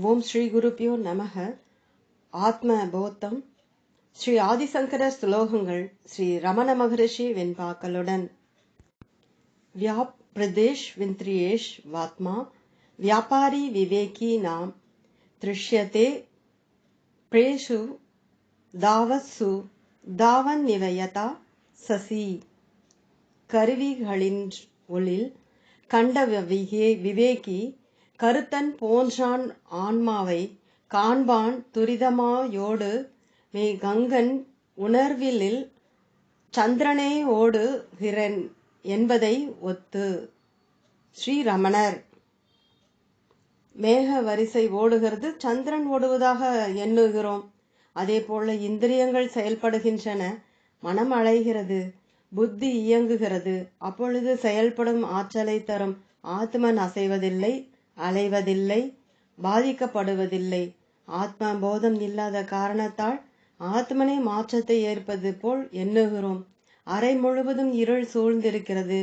ஓம் ஸ்ரீ குருப்பியோ நமக. ஆத்ம போத்தம். ஸ்ரீ ஆதிசங்கர ஸ்லோகங்கள் ஸ்ரீ ரமண மகரிஷி வெண்பாக்களுடன். வியாப் பிரதேஷ் விந்திரியேஷ் வாத்மா. வியாபாரி விவேகி நாம். திருஷ்யதே பிரேஷு தாவத்சு தாவன் நிவயதா சசி. கருவிகளின் ஒளில் கண்ட விவேகி கருத்தன் போன்றான் ஆன்மாவை காண்பான் துரிதமாயோடு மே கங்கன் உணர்விலில் சந்திரனே ஓடுகிறன் என்பதை ஒத்து. ஸ்ரீரமணர். மேக வரிசை ஓடுகிறது சந்திரன் ஓடுவதாக எண்ணுகிறோம். அதே போல இந்திரியங்கள் செயல்படுகின்றன மனம் அலைகிறது புத்தி இயங்குகிறது. அப்பொழுது செயல்படும் ஆற்றலை தரும் ஆத்மன் அசைவதில்லை அலைவதில்லை பாதிக்கப்படுவதில்லை. ஆத்ம போதம் இல்லாத காரணத்தால் ஆத்மனே மாற்றத்தை ஏற்பது போல் எண்ணுகிறோம். அறை முழுவதும் இருள் சூழ்ந்திருக்கிறது.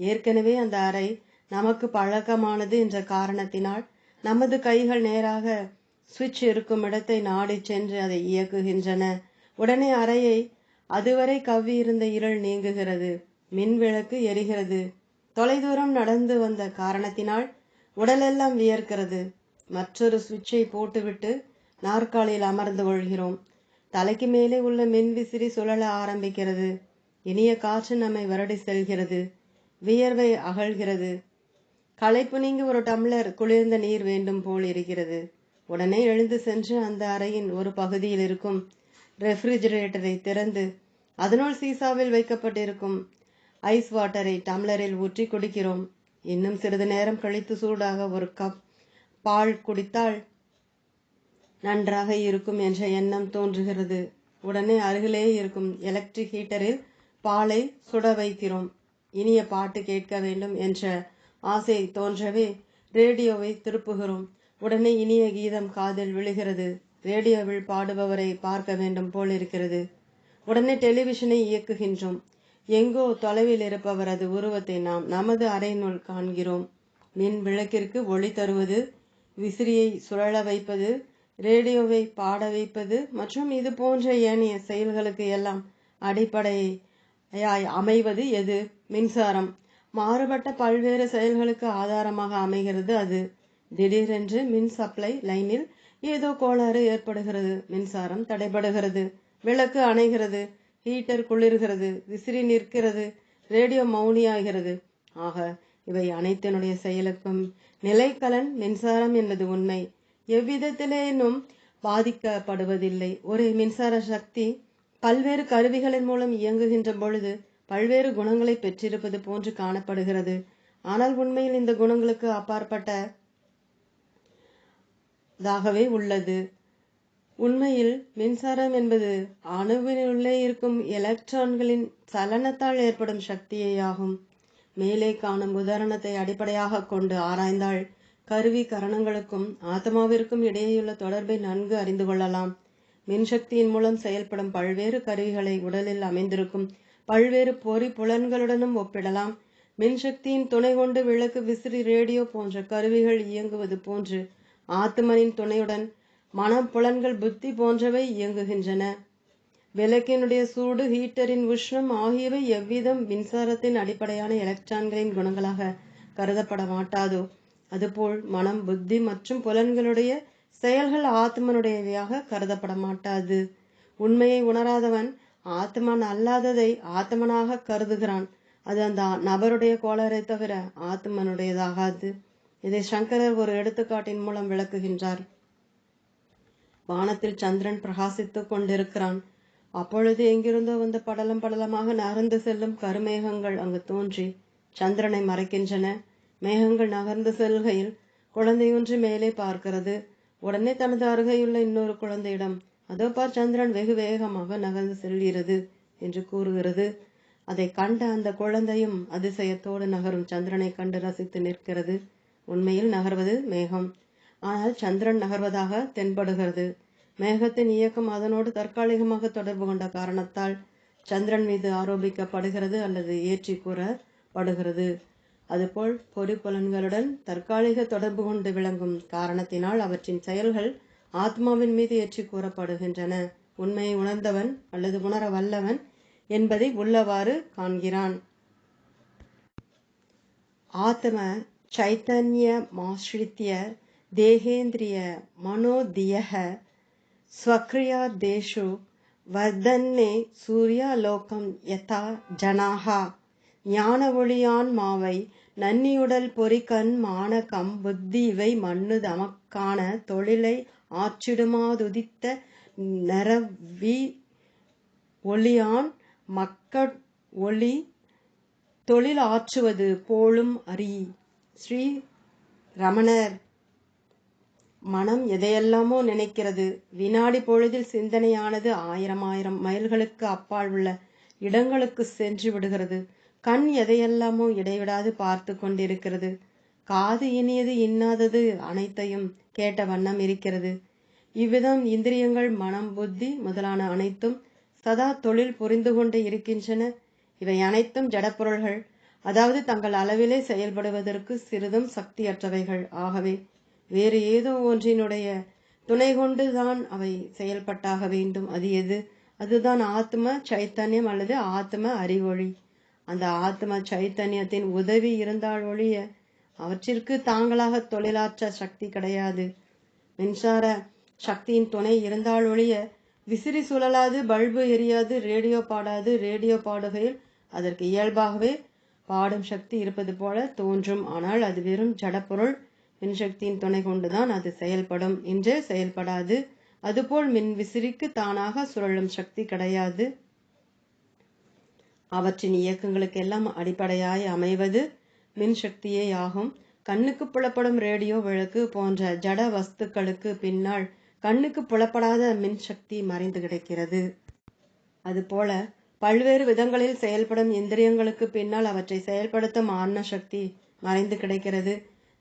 ஏற்கனவே அந்த அறை நமக்கு பழக்கமானது என்ற காரணத்தினால் நமது கைகள் நேராக சுவிட்ச் இருக்கும் இடத்தை நாடி சென்று அதை இயக்குகின்றன. உடனே அறையை அதுவரை கவ்வி இருந்த இருள் நீங்குகிறது. மின் விளக்கு எரிகிறது. தொலைதூரம் நடந்து வந்த காரணத்தினால் உடலெல்லாம் வியர்க்கிறது. மற்றொரு சுவிட்சை போட்டுவிட்டு நாற்காலியில் அமர்ந்து கொள்கிறோம். தலைக்கு மேலே உள்ள மின்விசிறி சுழல ஆரம்பிக்கிறது. இனிய காற்று நம்மை வருடி செல்கிறது. வியர்வை அகழ்கிறது. களைப்பு நீங்கி ஒரு டம்ளர் குளிர்ந்த நீர் வேண்டும் போல் இருக்கிறது. உடனே எழுந்து சென்று அந்த அறையின் ஒரு பகுதியில் இருக்கும் ரெஃப்ரிஜிரேட்டரை திறந்து அதனுள் சீசாவில் வைக்கப்பட்டிருக்கும் ஐஸ் வாட்டரை டம்ளரில் ஊற்றி குடிக்கிறோம். இன்னும் சிறிது நேரம் கழித்து சூடாக ஒரு கப் பால் குடித்தால் நன்றாக இருக்கும் என்ற எண்ணம் தோன்றுகிறது. உடனே அருகிலே இருக்கும் எலக்ட்ரிக் ஹீட்டரில் பாலை சுட வைக்கிறோம். இனிய பாட்டு கேட்க வேண்டும் என்ற ஆசை தோன்றவே ரேடியோவை திருப்புகிறோம். உடனே இனிய கீதம் காதில் விழுகிறது. ரேடியோவில் பாடுபவரை பார்க்க வேண்டும் போல் இருக்கிறது உடனே டெலிவிஷனை இயக்குகின்றோம். எங்கோ தொலைவில் இருப்பவரது உருவத்தை நாம் நமது அறையினுள் காண்கிறோம். மின் விளக்கிற்கு ஒளி தருவது விசிறியை சுழல வைப்பது ரேடியோவை பாட வைப்பது மற்றும் இது போன்ற ஏனைய செயல்களுக்கு எல்லாம் அடிப்படையாய் அமைவது எது? மின்சாரம். மாறுபட்ட பல்வேறு செயல்களுக்கு ஆதாரமாக அமைகிறது அது. திடீரென்று மின் சப்ளை லைனில் ஏதோ கோளாறு ஏற்படுகிறது. மின்சாரம் தடைபடுகிறது. விளக்கு அணைகிறது. ஹீட்டர் குளிர்கிறது விசிறி நிற்கிறது ரேடியோ மௌனியாகிறது ஆக இவை அனைத்தினுடைய செயலுக்கும் நிலைக்கலன் மின்சாரம் என்பது உண்மை. எவ்விதத்திலேனும் பாதிக்கப்படுவதில்லை. ஒரு மின்சார சக்தி பல்வேறு கருவிகளின் மூலம் இயங்குகின்ற பொழுது பல்வேறு குணங்களை பெற்றிருப்பது போன்று காணப்படுகிறது. ஆனால் உண்மையில் இந்த குணங்களுக்கு அப்பாற்பட்டதாகவே உள்ளது. உண்மையில் மின்சாரம் என்பது அணுவினுள்ளே இருக்கும் எலக்ட்ரான்களின் சலனத்தால் ஏற்படும் சக்தியேயாகும். மேலே காணும் உதாரணத்தை அடிப்படையாக கொண்டு ஆராய்ந்தால் கருவி கரணங்களுக்கும் ஆத்மாவிற்கும் இடையேயுள்ள தொடர்பை நன்கு அறிந்து கொள்ளலாம். மின்சக்தியின் மூலம் செயல்படும் பல்வேறு கருவிகளை உடலில் அமைந்திருக்கும் பல்வேறு பொறி புலன்களுடனும் ஒப்பிடலாம். மின்சக்தியின் துணை கொண்டு விளக்கு விசிறி ரேடியோ போன்ற கருவிகள் இயங்குவது போன்று ஆத்மனின் துணையுடன் மனம் புலன்கள் புத்தி போன்றவை இயங்குகின்றன. விளக்கினுடைய சூடு ஹீட்டரின் உஷ்ணம் ஆகியவை எவ்விதம் மின்சாரத்தின் அடிப்படையான எலக்ட்ரான்களின் குணங்களாக கருதப்பட மாட்டாதோ அதுபோல் மனம் புத்தி மற்றும் புலன்களுடைய செயல்கள் ஆத்மனுடையவையாக கருதப்பட மாட்டாது உண்மையை உணராதவன் ஆத்மன் அல்லாததை ஆத்மனாக கருதுகிறான். அது அந்த நபருடைய கோளரை தவிர ஆத்மனுடையதாகாது. இதை சங்கரர் ஒரு எடுத்துக்காட்டின் மூலம் விளக்குகின்றார். வானத்தில் சந்திரன் பிரகாசித்துக் கொண்டிருக்கிறான். அப்பொழுது எங்கிருந்தோ வந்து படலம் படலமாக நகர்ந்து செல்லும் கருமேகங்கள் அங்கு தோன்றி சந்திரனை மறைக்கின்றன. மேகங்கள் நகர்ந்து செல்கையில் குழந்தையொன்று மேலே பார்க்கிறது. உடனே தனது அருகையுள்ள இன்னொரு குழந்தையிடம் அதோ பார் சந்திரன் வெகு வேகமாக நகர்ந்து செல்கிறது என்று கூறுகிறது. அதை கண்ட அந்த குழந்தையும் அதிசயத்தோடு நகரும் சந்திரனை கண்டு ரசித்து நிற்கிறது. உண்மையில் நகர்வது மேகம். ஆனால் சந்திரன் நகர்வதாக தென்படுகிறது. மேகத்தின் இயக்கம் அதனோடு தற்காலிகமாக தொடர்பு கொண்ட காரணத்தால் சந்திரன் மீது ஆரோபிக்கப்படுகிறது அல்லது ஏற்றி கூறப்படுகிறது அதுபோல் பொறி பொறிப்புலன்களுடன் தற்காலிக தொடர்பு கொண்டு விளங்கும் காரணத்தினால் அவற்றின் செயல்கள் ஆத்மாவின் மீது ஏற்றி கூறப்படுகின்றன உண்மையை உணர்ந்தவன் அல்லது உணர வல்லவன் என்பதை உள்ளவாறு காண்கிறான். ஆத்ம சைத்தன்ய சைத்தன்யமாசிரித்திய देहेन्द्रिय मनोदियः स्वक्रियादेषु वर्धन्ने சூர்யாலோகம் யதா ஜனாகா ஞான ஒளியான்மாவை நன்னியுடல் பொறிக்கண் மானகம் புத்தி இவை மண்ணு தமக்கான தொழிலை ஆற்றிடுமாதுதித்த நரவி ஒளியான் மக்கட் ஒளி தொழில் ஆற்றுவது போலும் அறி ஸ்ரீ ரமணர் மனம் எதையெல்லாமோ நினைக்கிறது. வினாடி பொழுதில் சிந்தனையானது ஆயிரம் ஆயிரம் மைல்களுக்கு அப்பால் உள்ள இடங்களுக்கு சென்று விடுகிறது. கண் எதையெல்லாமோ இடைவிடாது பார்த்து கொண்டிருக்கிறது. காது இனியது இன்னாதது அனைத்தையும் கேட்ட வண்ணம் இருக்கிறது. இவ்விதம் இந்திரியங்கள் மனம் புத்தி முதலான அனைத்தும் சதா தொழில் புரிந்து கொண்டு இருக்கின்றன. இவை அனைத்தும் ஜடப்பொருள்கள். அதாவது தங்கள் அளவிலே செயல்படுவதற்கு சிறிதும் சக்தியற்றவைகள். ஆகவே வேறு ஏதோ ஒன்றினுடைய துணை கொண்டுதான் அவை செயல்பட்டாக வேண்டும். அது எது? அதுதான் ஆத்ம சைத்தன்யம் அல்லது ஆத்ம அறிவொளி. அந்த ஆத்ம சைத்தன்யத்தின் உதவி இருந்தால் ஒழிய அவற்றிற்கு தாங்களாக தொழிலாற்ற சக்தி கிடையாது. மின்சார சக்தியின் துணை இருந்தால் ஒழிய விசிறி சுழலாது பல்பு எரியாது ரேடியோ பாடாது ரேடியோ பாடுகையில் அதற்கு இயல்பாகவே பாடும் சக்தி இருப்பது போல தோன்றும். ஆனால் அது வெறும் ஜடப்பொருள். மின்சக்தியின் துணை கொண்டுதான் அது செயல்படும் என்று செயல்படாது. அதுபோல் மின் விசிறிக்கு தானாக சுழலும் சக்தி கிடையாது. அவற்றின் இயக்கங்களுக்கெல்லாம் அடிப்படையாய் அமைவது மின்சக்தியே ஆகும். கண்ணுக்கு புலப்படும் ரேடியோ விளக்கு போன்ற ஜட வஸ்துக்களுக்கு பின்னால் கண்ணுக்கு புலப்படாத மின்சக்தி மறைந்து கிடக்கிறது. அதுபோல பல்வேறு விதங்களில் செயல்படும் இந்திரியங்களுக்கு பின்னால் அவற்றை செயல்படுத்தும் ஆன்ம சக்தி மறைந்து கிடக்கிறது.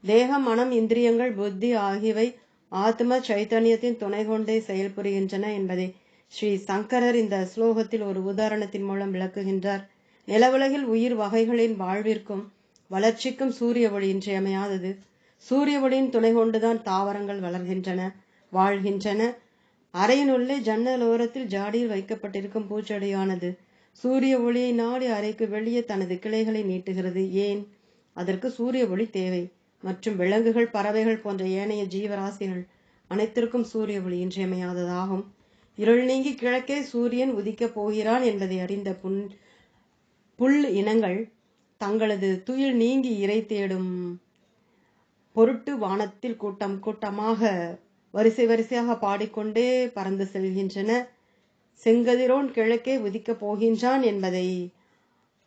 தேகம் மனம் இந்திரியங்கள் புத்தி ஆகியவை ஆத்ம சைத்தன்யத்தின் துணை கொண்டே செயல்புரிகின்றன என்பதை ஸ்ரீ சங்கரர் இந்த ஸ்லோகத்தில் ஒரு உதாரணத்தின் மூலம் விளக்குகின்றார். நிலவுலகில் உயிர் வகைகளின் வாழ்விற்கும் வளர்ச்சிக்கும் சூரிய ஒளி இன்றியமையாதது. சூரிய ஒளியின் துணை கொண்டுதான் தாவரங்கள் வளர்கின்றன வாழ்கின்றன. அறையினுள்ளே ஜன்னல் ஓரத்தில் ஜாடியில் வைக்கப்பட்டிருக்கும் பூச்செடியானது சூரிய ஒளியை நாடி அறைக்கு வெளியே தனது கிளைகளை நீட்டுகிறது. ஏன்? அதற்கு சூரிய ஒளி தேவை. மற்றும் விலங்குகள் பறவைகள் போன்ற ஏனைய ஜீவராசிகள் அனைத்திற்கும் சூரிய ஒளி இன்றியமையாததாகும். இருள் நீங்கி கிழக்கே சூரியன் உதிக்கப் போகிறான் என்பதை அறிந்த புன் புல் இனங்கள் தங்களது துயில் நீங்கி இறை தேடும் பொருட்டு வானத்தில் கூட்டம் கூட்டமாக வரிசை வரிசையாக பாடிக்கொண்டே பறந்து செல்கின்றன. செங்கதிரோன் கிழக்கே உதிக்கப் போகின்றான் என்பதை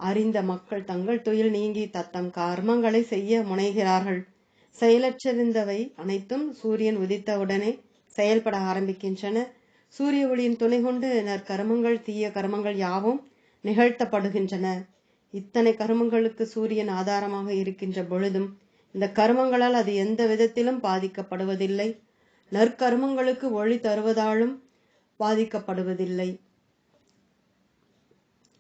அறிந்த மக்கள் தங்கள் துயில் நீங்கி தத்தம் கர்மங்களை செய்ய முனைகிறார்கள். செயலற்றிருந்தவை அனைத்தும் சூரியன் உதித்தவுடனே செயல்பட ஆரம்பிக்கின்றன. சூரிய ஒளியின் துணை கொண்டு நற்கர்மங்கள் தீய கர்மங்கள் யாவும் நிகழ்த்தப்படுகின்றன. இத்தனை கர்மங்களுக்கு சூரியன் ஆதாரமாக இருக்கின்ற பொழுதும் இந்த கர்மங்களால் அது எந்த விதத்திலும் பாதிக்கப்படுவதில்லை. நற்கர்மங்களுக்கு ஒளி தருவதாலும் பாதிக்கப்படுவதில்லை.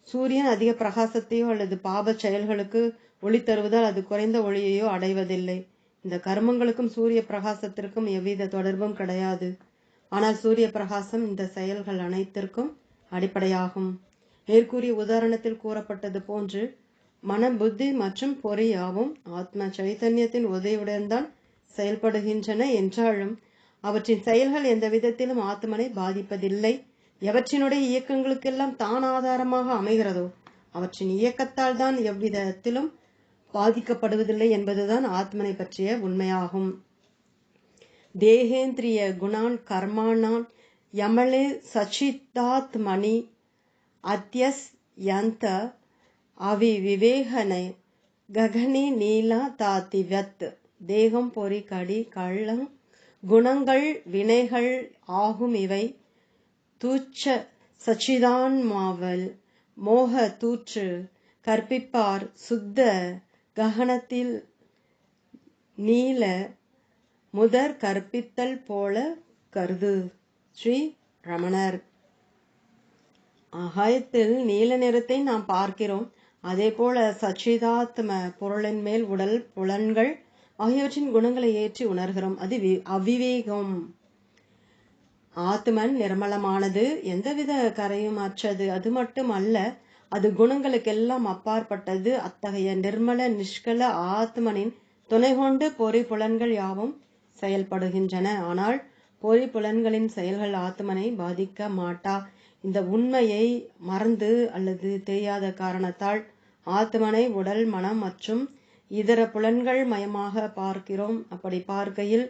சூரியன் அதிக பிரகாசத்தையோ அல்லது பாப செயல்களுக்கு ஒளி தருவதால் அது குறைந்த ஒளியையோ அடைவதில்லை. இந்த கர்மங்களுக்கும் சூரிய பிரகாசத்திற்கும் எவ்வித தொடர்பும் கிடையாது. ஆனால் சூரிய பிரகாசம் இந்த செயல்கள் அனைத்திற்கும் அடிப்படையாகும். மேற்கூறிய உதாரணத்தில் கூறப்பட்டது போன்று மன புத்தி மற்றும் பொறியாவும் ஆத்ம சைத்தன்யத்தின் உதவியுடன் தான் செயல்படுகின்றன என்றாலும் அவற்றின் செயல்கள் எந்த விதத்திலும் ஆத்மனை பாதிப்பதில்லை. எவற்றினுடைய இயக்கங்களுக்கெல்லாம் தான் ஆதாரமாக அமைகிறதோ அவற்றின் இயக்கத்தால் தான் எவ்விதத்திலும் பாதிக்கப்படுவதில்லை என்பதுதான் ஆத்மனை பற்றிய உண்மையாகும். தேகேந்திரிய குணான் கர்மானான் யமலே சச்சிதாத்மணி அத்தியஸ் யந்த அவி விவேகனை ககனி நீலா தாத்திவத் தேகம் பொறி கடி கள்ளம் குணங்கள் வினைகள் ஆகும் இவை. தூச்ச சச்சிதான்மாவல் மோக தூற்று கற்பிப்பார் சுத்த ககனத்தில் நீல முதற் கற்பித்தல் போல கருது. ஸ்ரீ ரமணர். ஆகாயத்தில் நீல நிறத்தை நாம் பார்க்கிறோம். அதே போல சச்சிதாத்ம பொருளின் மேல் உடல் புலன்கள் ஆகியவற்றின் குணங்களை ஏற்றி உணர்கிறோம். அது வி- அவிவேகம். ஆத்மன் நிர்மலமானது. எந்தவித கரையும் அற்றது. அது மட்டும் அல்ல அது குணங்களுக்கெல்லாம் அப்பாற்பட்டது. அத்தகைய நிர்மல நிஷ்கல ஆத்மனின் துணை கொண்டு பொறி புலன்கள் யாவும் செயல்படுகின்றன. ஆனால் பொறி புலன்களின் செயல்கள் ஆத்மனை பாதிக்க மாட்டா. இந்த உண்மையை மறந்து அல்லது தெரியாத காரணத்தால் ஆத்மனை உடல் மனம் மற்றும் இதர புலன்கள் மயமாக பார்க்கிறோம். அப்படி பார்க்கையில்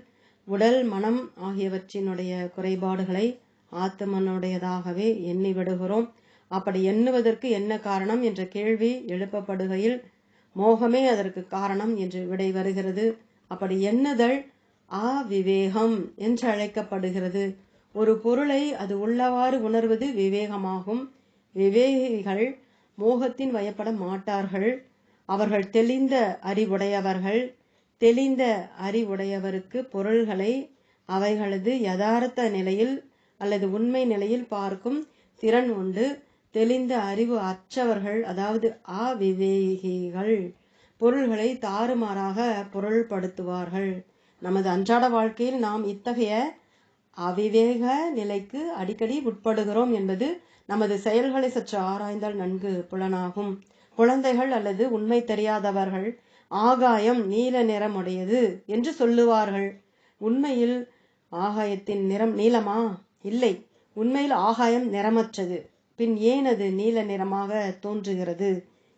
உடல் மனம் ஆகியவற்றினுடைய குறைபாடுகளை ஆத்மனுடையதாகவே எண்ணி விடுகிறோம். அப்படி எண்ணுவதற்கு என்ன காரணம் என்ற கேள்வி எழுப்பப்படுகையில் மோகமே அதற்கு காரணம் என்று விடை வருகிறது. அப்படி எண்ணுதல் அவிவேகம் என்று அழைக்கப்படுகிறது. ஒரு பொருளை அது உள்ளவாறு உணர்வது விவேகமாகும். விவேகிகள் மோகத்தின் வயப்பட மாட்டார்கள். அவர்கள் தெளிந்த அறிவுடையவர்கள். தெளிந்த அறிவுடையவருக்கு பொருள்களை அவைகளது யதார்த்த நிலையில் அல்லது உண்மை நிலையில் பார்க்கும் திறன் உண்டு. தெளிந்த அறிவு அற்றவர்கள் அதாவது அவிவேகிகள் பொருள்களை தாறுமாறாக பொருள்படுத்துவார்கள். நமது அன்றாட வாழ்க்கையில் நாம் இத்தகைய அவிவேக நிலைக்கு அடிக்கடி உட்படுகிறோம் என்பது நமது செயல்களை சற்று ஆராய்ந்தால் நன்கு புலனாகும். குழந்தைகள் அல்லது உண்மை தெரியாதவர்கள் ஆகாயம் நீல நிறமுடையது என்று சொல்லுவார்கள். உண்மையில் ஆகாயத்தின் நிறம் நீலமா? இல்லை. உண்மையில் ஆகாயம் நிறமற்றது. பின் ஏன் அது நீல நிறமாக தோன்றுகிறது?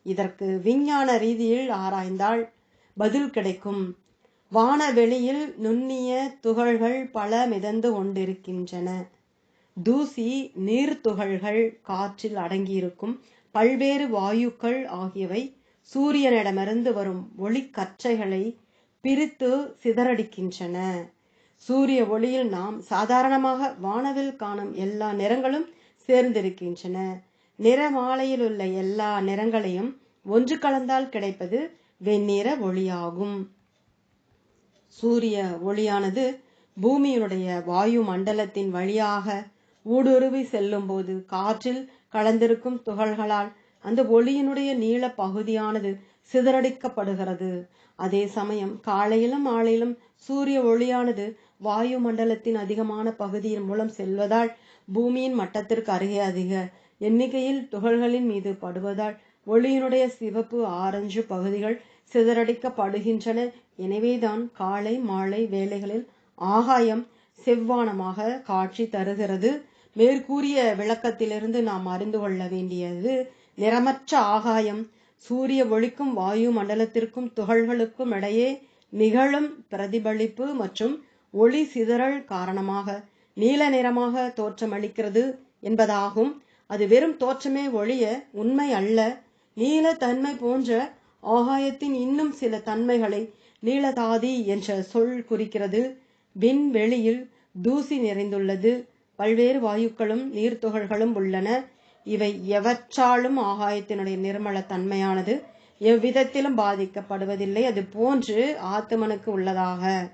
இதற்கு விஞ்ஞான ரீதியில் ஆராய்ந்தால் பதில் கிடைக்கும். வானவெளியில் நுண்ணிய துகள்கள் பல மிதந்து கொண்டிருக்கின்றன. தூசி நீர்த்துகள்கள் காற்றில் அடங்கியிருக்கும் பல்வேறு வாயுக்கள் ஆகியவை சூரியனிடமிருந்து வரும் ஒளிக்கற்றைகளை பிரித்து சிதறடிக்கின்றன. சூரிய ஒளியில் நாம் சாதாரணமாக வானவில் காணும் எல்லா நிறங்களும் சேர்ந்திருக்கின்றன. நிறமாலையில் உள்ள எல்லா நிறங்களையும் ஒன்று கலந்தால் கிடைப்பது வெண்ணிற ஒளியாகும். சூரிய ஒளியானது பூமியினுடைய வாயு மண்டலத்தின் வழியாக ஊடுருவி செல்லும் போது காற்றில் கலந்திருக்கும் துகள்களால் அந்த ஒளியினுடைய நீள பகுதியானது சிதறடிக்கப்படுகிறது. அதே சமயம் காலையிலும் மாலையிலும் சூரிய ஒளியானது வாயு மண்டலத்தின் அதிகமான பகுதியின் மூலம் செல்வதால் பூமியின் மட்டத்திற்கு அருகே அதிக எண்ணிக்கையில் துகள்களின் மீது படுவதால் ஒளியினுடைய சிவப்பு ஆரஞ்சு பகுதிகள் சிதறடிக்கப்படுகின்றன. எனவேதான் காலை மாலை வேளைகளில் ஆகாயம் செவ்வானமாக காட்சி தருகிறது. மேற்கூறிய விளக்கத்திலிருந்து நாம் அறிந்து கொள்ள வேண்டியது நிறமற்ற ஆகாயம் சூரிய ஒளிக்கும் வாயு மண்டலத்திற்கும் துகள்களுக்கும் இடையே நிகழும் பிரதிபலிப்பு மற்றும் ஒளி சிதறல் காரணமாக நீல நிறமாக தோற்றமளிக்கிறது என்பதாகும். அது வெறும் தோற்றமே ஒழிய உண்மை அல்ல. நீல தன்மை போன்ற ஆகாயத்தின் இன்னும் சில தன்மைகளை நீலதாதி என்ற சொல் குறிக்கிறது. விண்வெளியில் தூசி நிறைந்துள்ளது. பல்வேறு வாயுக்களும் நீர்த்துகள்களும் உள்ளன. இவை எவற்றாலும் ஆகாயத்தினுடைய நிர்மல தன்மையானது எவ்விதத்திலும் பாதிக்கப்படுவதில்லை. அது போன்று ஆத்மனுக்கு உள்ளதாக.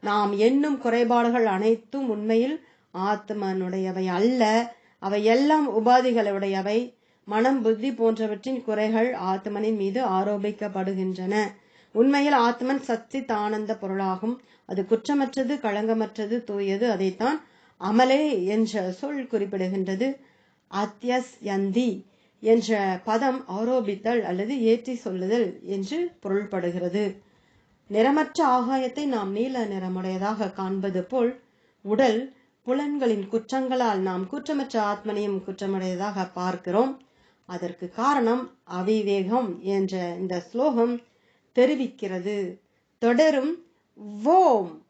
நாம் எண்ணும் குறைபாடுகள் அனைத்தும் உண்மையில் ஆத்மனுடையவை அல்ல. அவை எல்லாம் உபாதிகளுடையவை. மனம் புத்தி போன்றவற்றின் குறைகள் ஆத்மனின் மீது ஆரோபிக்கப்படுகின்றன. உண்மையில் ஆத்மன் சச்சித் ஆனந்த பொருளாகும். அது குற்றமற்றது களங்கமற்றது தூயது. அதைத்தான் அமலே என்ற சொல் குறிப்பிடுகின்றது. அத்தியஸ்யந்தி என்ற பதம் ஆரோபித்தல் அல்லது ஏற்றி சொல்லுதல் என்று பொருள்படுகிறது. நிறமற்ற ஆகாயத்தை நாம் நீல நிறமுடையதாக காண்பது போல் உடல் புலன்களின் குற்றங்களால் நாம் குற்றமற்ற ஆத்மனையும் குற்றமுடையதாக பார்க்கிறோம். அதற்கு காரணம் அவிவேகம் என்ற இந்த ஸ்லோகம் தெரிவிக்கிறது. தொடரும் ஓம்